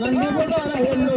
ನಂಗೆ ಬದಾರ ಎಲ್ಲೋ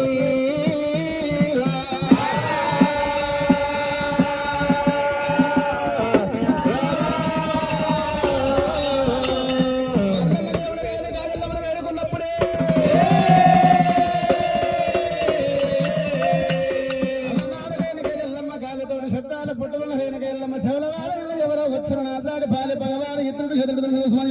ಶ್ರೀ ಮಾತಾಡಿ ಬಾಲೆ ಭಗವಾನ್ ಇದ್ದರು ಎದುರು ಉಸ್ಮಾನ್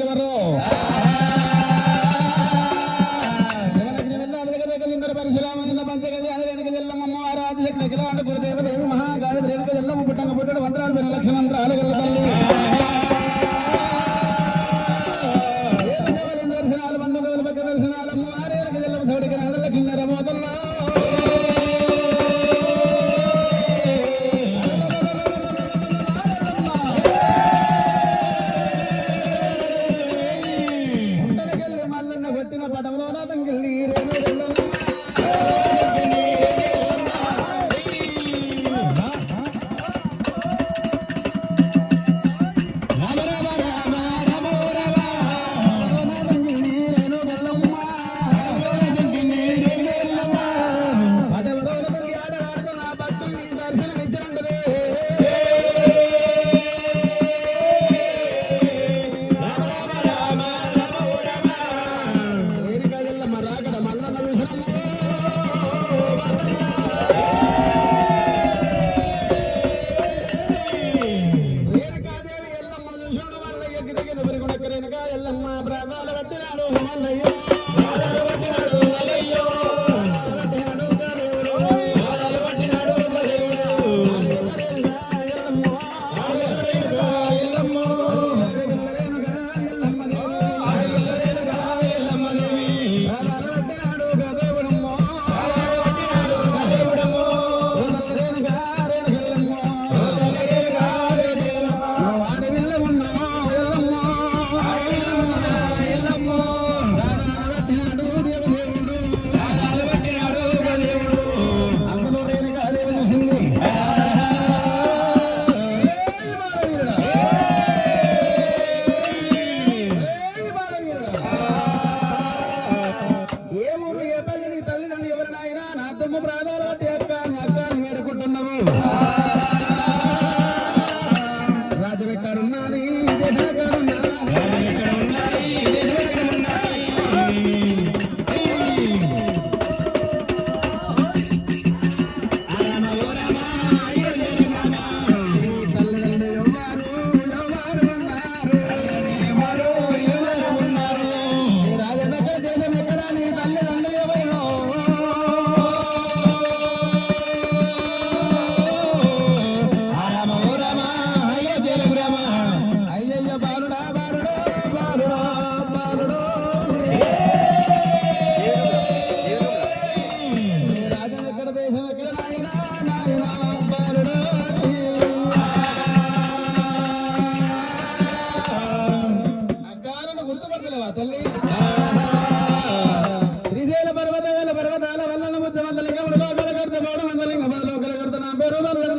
పట్టిన పడవలో తంగిల్ నీరేను ఎల్లమ్మ ప్రాణాలు కట్టినాడు మల్లయ్య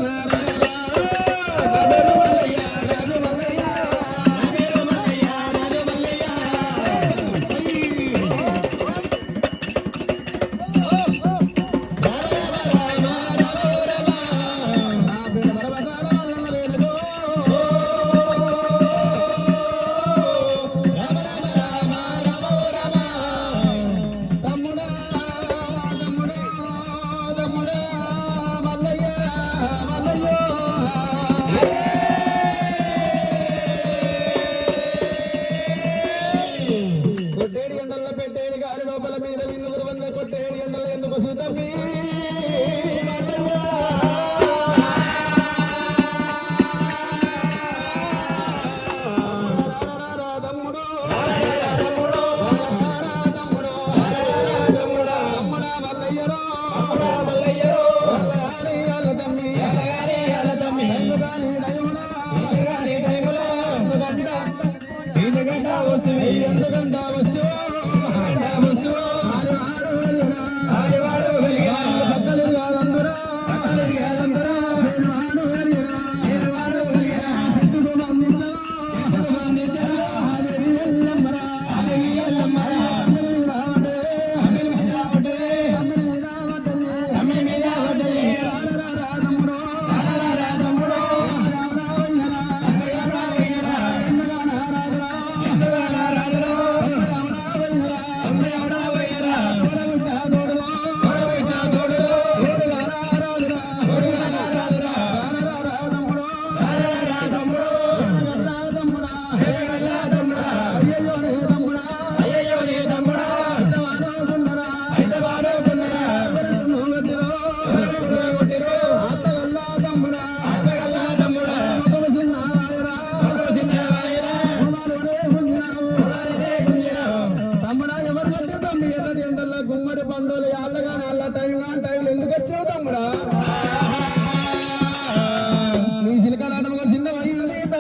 la la మీద నిన్ను గురువంగా కొట్టేది ఎండలు ఎందుకు సిద్ధమీ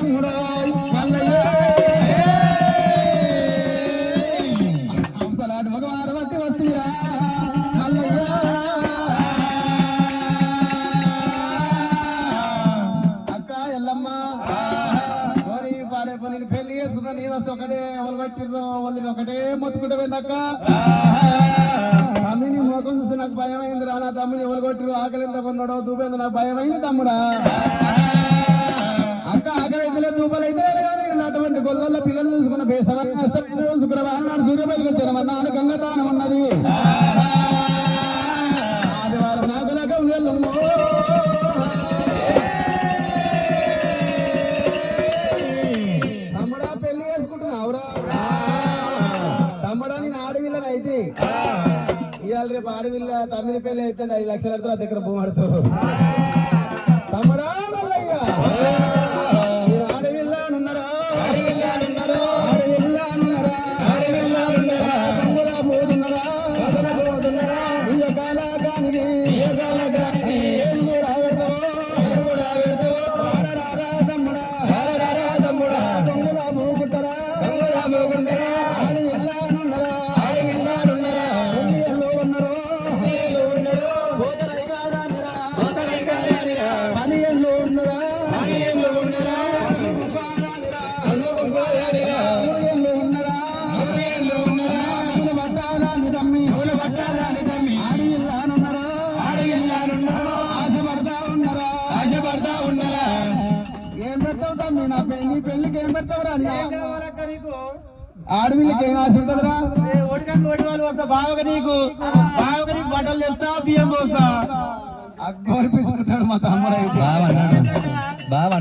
మల్లయ్యుడాయ్ అంతలాడు భగవాన్ ఎవరు పట్టిర్రో వాళ్ళు కొట్టిరు కొందడో దూపేందో నాకు భయమైంది తమ్ముడా. అక్క ఆకలి దూపలు అయితే అటువంటి గొల్లల పిల్లలు చూసుకున్న బేసవన్నష్టం శుక్రవారం నాడు సూర్యపల్లి వచ్చాను. అన్నాడు గంగదానం ఉన్నది. ఆదివారం నాకు లేక తమ్ముడా పెళ్ళి చేసుకుంటున్నావురా తమ్ముడా నేను ఆడవిల్లని అయితే. ఇవాళ రేపు ఆడవిల్ల తమ్మిడి పెళ్ళి అయితే ఐదు లక్షలు అడుగుతారు దగ్గర భూమి అడుగుతారు over there. నీ నా నీ పెళ్ళికి ఏం పెడతావురా నీకు? ఆడవిళ్ళకి ఏం ఆశ ఉంటదిరా? బట్టలు తెస్తా బియ్యం పోస్తా. అక్బర్ పిసుకుంటాడు మా తమ్ముడు అయితే బావ అన్నాడు. బావ